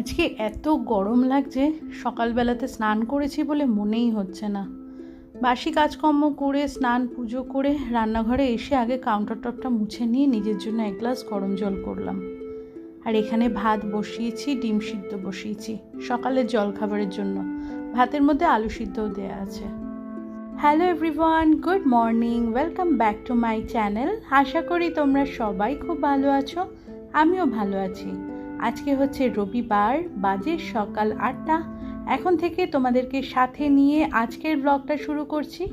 আজকে এত গরম লাগছে, সকালবেলাতে স্নান করেছি বলে মনেই হচ্ছে না। বাসি কাজকর্ম করে, স্নান পুজো করে রান্নাঘরে এসে আগে কাউন্টার টপটা মুছে নিয়ে নিজের জন্য এক গ্লাস গরম জল করলাম। আর এখানে ভাত বসিয়েছি, ডিম সিদ্ধ বসিয়েছি, সকালের জল খাবারের জন্য। ভাতের মধ্যে আলু সিদ্ধও দেওয়া আছে। Hello everyone good morning welcome back to my channel আশা করি তোমরা সবাই খুব ভালো আছো, আমিও ভালো আছি। আজকে হচ্ছে রবিবার, বাজে সকাল আটটা। এখন থেকে তোমাদেরকে সাথে নিয়ে আজকের ব্লগটা শুরু করছি।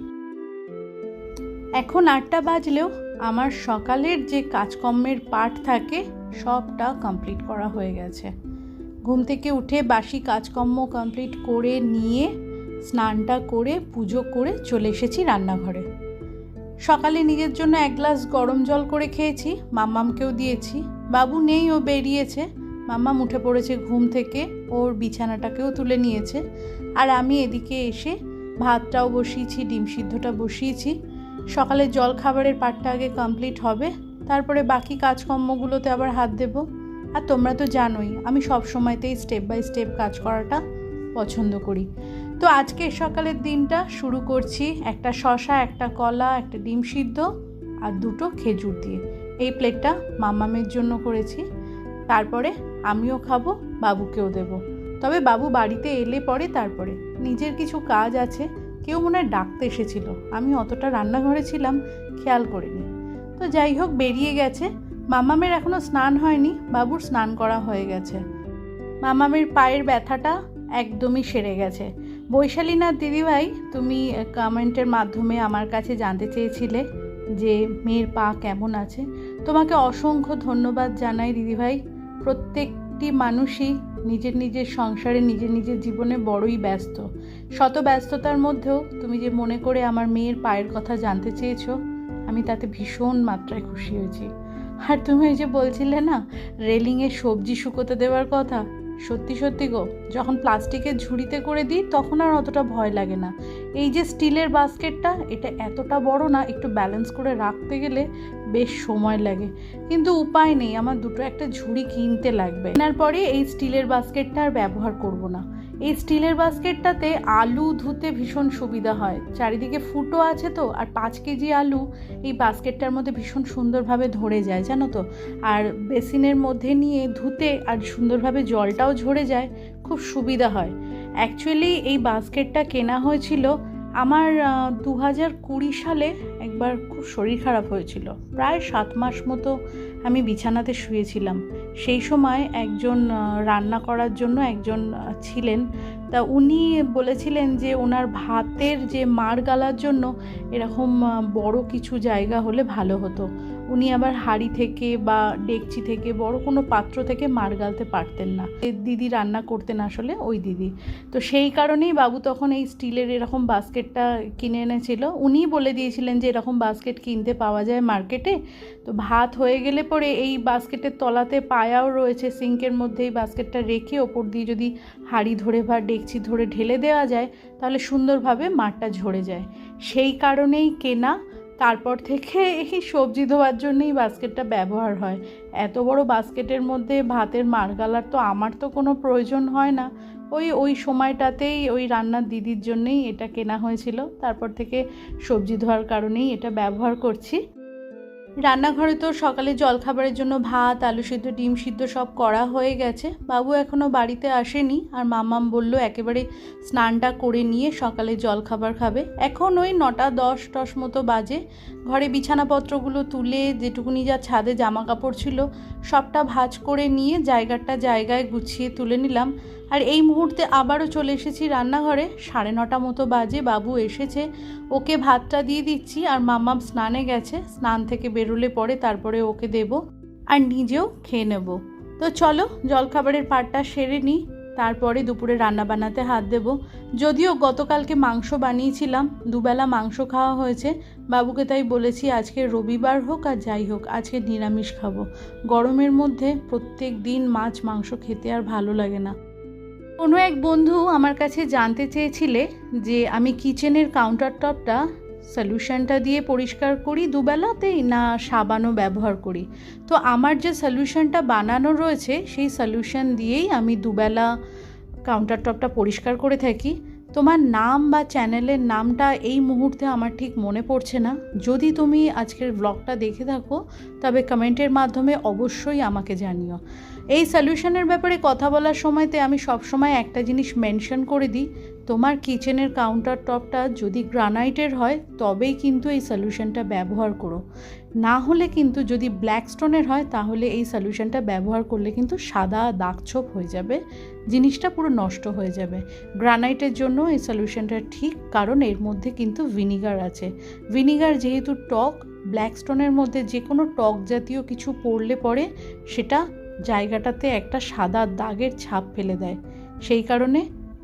এখন আটটা বাজলেও আমার সকালের যে কাজকর্মের পার্ট থাকে, সবটা কমপ্লিট করা হয়ে গেছে। ঘুম থেকে উঠে বাসি কাজকর্ম কমপ্লিট করে নিয়ে স্নানটা করে পুজো করে চলে এসেছি রান্নাঘরে। সকালে নিজের জন্য এক গ্লাস গরম জল করে খেয়েছি, মাম্মামকেও দিয়েছি। বাবু নেই, ও বেরিয়েছে। মাম্মাম উঠে পড়েছে ঘুম থেকে, ওর বিছানাটাকেও তুলে নিয়েছে। আর আমি এদিকে এসে ভাতটাও বসিয়েছি, ডিম সিদ্ধটা বসিয়েছি। সকালে জল খাবারের পাটটা আগে কমপ্লিট হবে, তারপরে বাকি কাজকর্মগুলোতে আবার হাত দেব। আর তোমরা তো জানোই, আমি সব সময়তেই স্টেপ বাই স্টেপ কাজ করাটা পছন্দ করি। তো আজকে সকালের দিনটা শুরু করছি একটা শশা একটা কলা, একটা ডিম সিদ্ধ আর দুটো খেজুর দিয়ে। এই প্লেটটা মামামের জন্য করেছি। তারপরে আমিও খাব, বাবুকেও দেব। তবে বাবু বাড়িতে এলে পরে তারপরে। নিজের কিছু কাজ আছে, কেউ মনে হয় ডাকতে এসেছিল। আমি অতটা রান্নাঘরে ছিলাম, খেয়াল করিনি। তো যাই হোক, বেরিয়ে গেছে। মামামের এখনও স্নান হয়নি, বাবুর স্নান করা হয়ে গেছে। মামামের পায়ের ব্যথাটা একদমই সেরে গেছে। বৈশালীনাথ দিদিভাই, তুমি কমেন্টের মাধ্যমে আমার কাছে জানতে চেয়েছিলে যে মেয়ের পা কেমন আছে। তোমাকে অসংখ্য ধন্যবাদ জানাই দিদিভাই। প্রত্যেকটি মানুষই নিজের নিজের সংসারে, নিজের নিজের জীবনে বড়ই ব্যস্ত। শত ব্যস্ততার মধ্যেও তুমি যে মনে করে আমার মেয়ের পায়ের কথা জানতে চেয়েছো, আমি তাতে ভীষণ মাত্রায় খুশি হয়েছি। আর তুমি ওই যে বলছিলে না, রেলিংয়ে সবজি শুকোতে দেওয়ার কথা সত্যি সত্যি গো, যখন প্লাস্টিকের ঝুড়িতে করে দিই, তখন আর অতটা ভয় লাগে না। এই যে স্টিলের বাস্কেটটা, এটা এতটা বড় না, একটু ব্যালেন্স করে রাখতে গেলে বেশ সময় লাগে। কিন্তু উপায় নেই, আমার দুটো একটা ঝুড়ি কিনতে লাগবে। কেনার পরে এই স্টিলের বাস্কেটটা আর ব্যবহার করব না। এই স্টিলের বাস্কেটটাতে আলু ধুতে ভীষণ সুবিধা হয়। চারিদিকে ফুটো আছে তো, আর পাঁচ কেজি আলু এই বাস্কেটটার মধ্যে ভীষণ সুন্দরভাবে ধরে যায়, জানো তো? আর বেসিনের মধ্যে নিয়ে ধুতে আর সুন্দরভাবে জলটাও ঝরে যায়, খুব সুবিধা হয়। অ্যাকচুয়ালি এই বাস্কেটটা কেনা হয়েছিল আমার দু হাজার কুড়ি সালে, একবার খুব শরীর খারাপ হয়েছিল। প্রায় সাত মাস মতো আমি বিছানাতে শুয়েছিলাম। সেই সময় একজন রান্না করার জন্য একজন ছিলেন। তা উনি বলেছিলেন যে ওনার ভাতের যে মার গালার জন্য এরকম বড় কিছু জায়গা হলে ভালো হতো। উনি আবার হাড়ি থেকে বা ডেকচি থেকে বড় কোনো পাত্র থেকে মার গালতে পারতেন না। দিদি রান্না করতেন আসলে ওই দিদি। তো সেই কারণেই বাবু তখন এই স্টিলের এরকম বাস্কেটটা কিনে এনেছিল। উনি বলে দিয়েছিলেন যে এরকম বাস্কেট কিনতে পাওয়া যায় মার্কেটে। তো ভাত হয়ে গেলে পরে এই বাস্কেটের তলাতে পায়াও রয়েছে, সিঙ্কের মধ্যে এই বাস্কেটটা রেখে ওপর দিয়ে যদি হাঁড়ি ধরে বা ডেকচি ধরে ঢেলে দেওয়া যায়, তাহলে সুন্দরভাবে মাঠটা ঝরে যায়। সেই কারণেই কেনা তারপর থেকে এই সবজি ধোয়ার জন্যই বাস্কেটটা ব্যবহার হয়। এত বড় বাস্কেটের মধ্যে ভাতের মারগালার তো আমার তো কোনো প্রয়োজন হয় না। ওই ওই সময়টাতেই ওই রান্নার দিদির জন্যেই এটা কেনা হয়েছিল। তারপর থেকে সবজি ধোয়ার কারণেই এটা ব্যবহার করছি। রান্নাঘরে তো সকালে জলখাবারের জন্য ভাত, আলু সিদ্ধ, ডিম সিদ্ধ সব করা হয়ে গেছে। বাবু এখনও বাড়িতে আসেনি আর মামাম বলল একেবারে স্নানটা করে নিয়ে সকালে জলখাবার খাবে। এখন ওই নটা দশ টস মতো বাজে। ঘরে বিছানাপত্রগুলো তুলে যেটুকুনি যা ছাদে জামা কাপড় ছিল সবটা ভাজ করে নিয়ে জায়গাটা জায়গায় গুছিয়ে তুলে নিলাম। আর এই মুহূর্তে আবারও চলে এসেছি রান্নাঘরে। সাড়ে নটা মতো বাজে, বাবু এসেছে। ওকে ভাতটা দিয়ে দিচ্ছি আর মাম্মাম স্নানে গেছে। স্নান থেকে বেরোলে পরে তারপরে ওকে দেব আর নিজেও খেয়ে নেব। তো চলো, জলখাবারের পাটটা সেরে নিই। তারপরে দুপুরে রান্না বানাতে হাত দেব। যদিও গতকালকে মাংস বানিয়েছিলাম, দুবেলা মাংস খাওয়া হয়েছে। বাবুকে তাই বলেছি, আজকে রবিবার হোক আর যাই হোক, আজকে নিরামিষ খাব। গরমের মধ্যে প্রত্যেক দিন মাছ, মাংস খেতে আর ভালো লাগে না। কোনো এক বন্ধু আমার কাছে জানতে চেয়েছিলে যে আমি কিচেনের কাউন্টার টপটা সলিউশনটা দিয়ে পরিষ্কার করি দুবেলাতেই না সাবানও ব্যবহার করি। তো আমার যে সলিউশনটা বানানো রয়েছে, সেই সলিউশন দিয়েই আমি দুবেলা কাউন্টার টপটা পরিষ্কার করে থাকি। তোমার নাম বা চ্যানেলের নামটা এই মুহূর্তে আমার ঠিক মনে পড়ছে না। যদি তুমি আজকের ব্লগটা দেখে থাকো, তবে কমেন্টের মাধ্যমে অবশ্যই আমাকে জানিও। এই সলিউশনের ব্যাপারে কথা বলার সময়তে আমি সবসময় একটা জিনিস মেনশন করে দিই। তোমার কিচেনের কাউন্টার টপটা যদি গ্রানাইটের হয়, তবেই কিন্তু এই সলিউশনটা ব্যবহার করো। না হলে কিন্তু যদি ব্ল্যাক স্টোনের হয়, তাহলে এই সলিউশনটা ব্যবহার করলে কিন্তু সাদা দাগছোপ হয়ে যাবে, জিনিসটা পুরো নষ্ট হয়ে যাবে। গ্রানাইটের জন্য এই সলিউশনটা ঠিক, কারণ এর মধ্যে কিন্তু ভিনিগার আছে। ভিনিগার যেহেতু টক ব্ল্যাক স্টোনের মধ্যে যে কোনো টক জাতীয় কিছু পড়লে পরে সেটা জায়গাটাতে একটা সাদা দাগের ছাপ ফেলে দেয়। সেই কারণে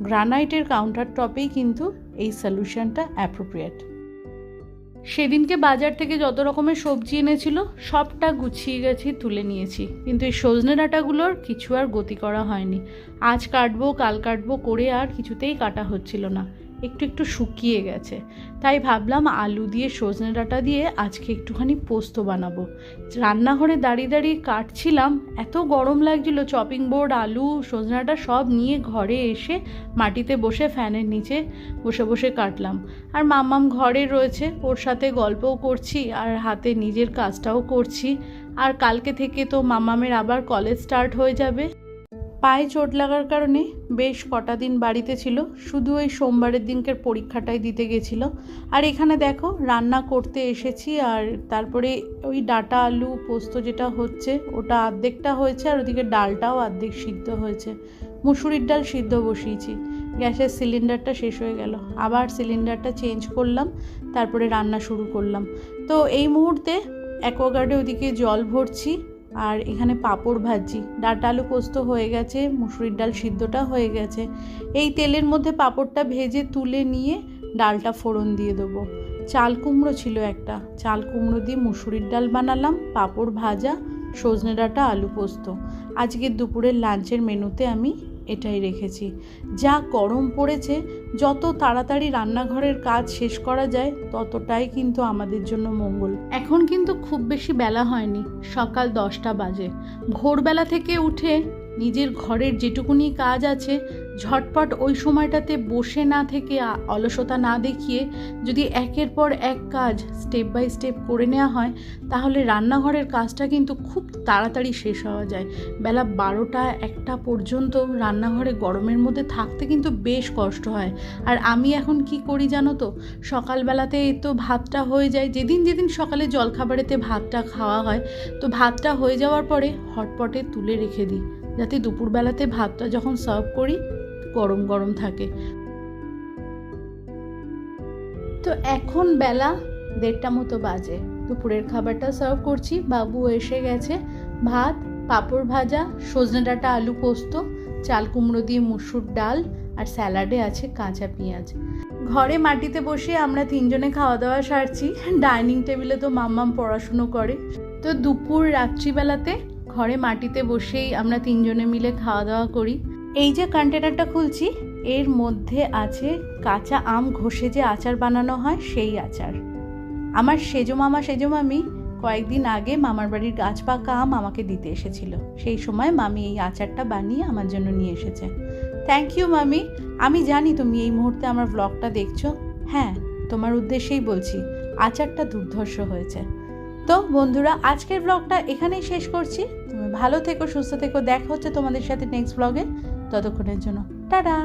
গ্রানাইটের কাউন্টার টপেই কিন্তু এই সলিউশনটা অ্যাপ্রোপ্রিয়েট সেদিনকে বাজার থেকে যত রকমের সবজি এনেছিল, সবটা গুছিয়ে গেছি, তুলে নিয়েছি। কিন্তু এই সজনে ডাঁটাগুলোর কিছু আর গতি করা হয়নি। আজ কাটবো, কাল কাটবো করে আর কিছুতেই কাটা হচ্ছিল না। একটু একটু শুকিয়ে গেছে। তাই ভাবলাম আলু দিয়ে সজনে ডাঁটা দিয়ে আজকে একটুখানি পোস্ত বানাবো। রান্নাঘরে দাঁড়িয়ে দাঁড়িয়ে কাটছিলাম, এত গরম লাগছিল চপিং বোর্ড আলু, সজনে সব নিয়ে ঘরে এসে মাটিতে বসে ফ্যানের নিচে বসে বসে কাটলাম। আর মাম্মাম ঘরে রয়েছে, ওর সাথে গল্পও করছি আর হাতে নিজের কাজটাও করছি। আর কালকে থেকে তো মামামের আবার কলেজ স্টার্ট হয়ে যাবে। পায়ে চোট লাগার কারণে বেশ কটা দিন বাড়িতে ছিল, শুধু ওই সোমবারের দিনকের পরীক্ষাটাই দিতে গেছিল। আর এখানে দেখো, রান্না করতে এসেছি আর তারপরে ওই ডাটা আলু পোস্ত যেটা হচ্ছে, ওটা অর্ধেকটা হয়েছে আর ওদিকে ডালটাও অর্ধেক সিদ্ধ হয়েছে। মুসুরির ডাল সিদ্ধ বসিয়েছি। গ্যাসের সিলিন্ডারটা শেষ হয়ে গেল। আবার সিলিন্ডারটা চেঞ্জ করলাম, তারপরে রান্না শুরু করলাম। তো এই মুহূর্তে অ্যাকোয়াগার্ডে ওদিকে জল ভরছি। আর এখানে পাঁপড় ভাজি। ডাটা আলু পোস্ত হয়ে গেছে, মুসুরির ডাল সিদ্ধটা হয়ে গেছে। এই তেলের মধ্যে পাঁপড়টা ভেজে তুলে নিয়ে ডালটা ফোড়ন দিয়ে দেবো। চাল কুমড়ো ছিল একটা। চাল কুমড়ো দিয়ে মুসুরির ডাল বানালাম, পাঁপড় ভাজা, সজনে ডাঁটা, আলু পোস্ত। আজকের দুপুরের লাঞ্চের মেনুতে আমি এটাই রেখেছি। যা গরম পড়েছে, যত তাড়াতাড়ি রান্নাঘরের কাজ শেষ করা যায়, ততটাই কিন্তু আমাদের জন্য মঙ্গল। এখন কিন্তু খুব বেশি বেলা হয়নি, সকাল দশটা বাজে। ভোরবেলা থেকে উঠে নিজের ঘরের যেটুকুনি কাজ আছে ঝটপট ওই সময়টাতে বসে না থেকে অলসতা না দেখিয়ে যদি একের পর এক কাজ স্টেপ বাই স্টেপ করে নেওয়া হয়, তাহলে রান্নাঘরের কাজটা কিন্তু খুব তাড়াতাড়ি শেষ হওয়া যায়। বেলা বারোটা একটা পর্যন্ত রান্নাঘরে গরমের মধ্যে থাকতে কিন্তু বেশ কষ্ট হয়। আর আমি এখন কি করি জানো তো? সকালবেলাতে তো ভাতটা হয়ে যায়। যেদিন যেদিন সকালে জলখাবারেতে ভাতটা খাওয়া হয়, তো ভাতটা হয়ে যাওয়ার পরে হটপটে তুলে রেখে দিই। যাতে দুপুরবেলাতে ভাতটা যখন সার্ভ করি গরম গরম থাকে। তো এখন বেলা দেড়টা মতো বাজে। দুপুরের খাবারটা সার্ভ করছি, বাবু এসে গেছে। ভাত, পাঁপড় ভাজা, সজনে ডাঁটা আলু পোস্ত, চাল কুমড়ো দিয়ে মুসুর ডাল আর স্যালাডে আছে কাঁচা পেঁয়াজ। ঘরে মাটিতে বসে আমরা তিনজনে খাওয়া দাওয়া সারছি। ডাইনিং টেবিলে তো মাম্মাম পড়াশুনো করে। তো দুপুর রাত্রিবেলাতে ঘরে মাটিতে বসেই আমরা তিনজনে মিলে খাওয়া দাওয়া করি। এই যে কন্টেনারটা খুলছি, এর মধ্যে আছে কাঁচা আম ঘষে যে আচার বানানো হয়, সেই আচার। আমার সেজো মামা, সেজো মামি কয়েকদিন আগে মামার বাড়ির গাছ পাকা আম আমাকে দিতে এসেছিল। সেই সময় মামি এই আচারটা বানিয়ে আমার জন্য নিয়ে এসেছে। থ্যাংক ইউ মামি। আমি জানি তুমি এই মুহূর্তে আমার ব্লগটা দেখছ। হ্যাঁ তোমার উদ্দেশ্যেই বলছি, আচারটা দুর্ধর্ষ হয়েছে। তো বন্ধুরা, আজকের ব্লগটা এখানেই শেষ করছি। তুমি ভালো থেকো, সুস্থ থেকো। দেখা হচ্ছে তোমাদের সাথে নেক্সট ব্লগে ততক্ষণের জন্য। টাটা!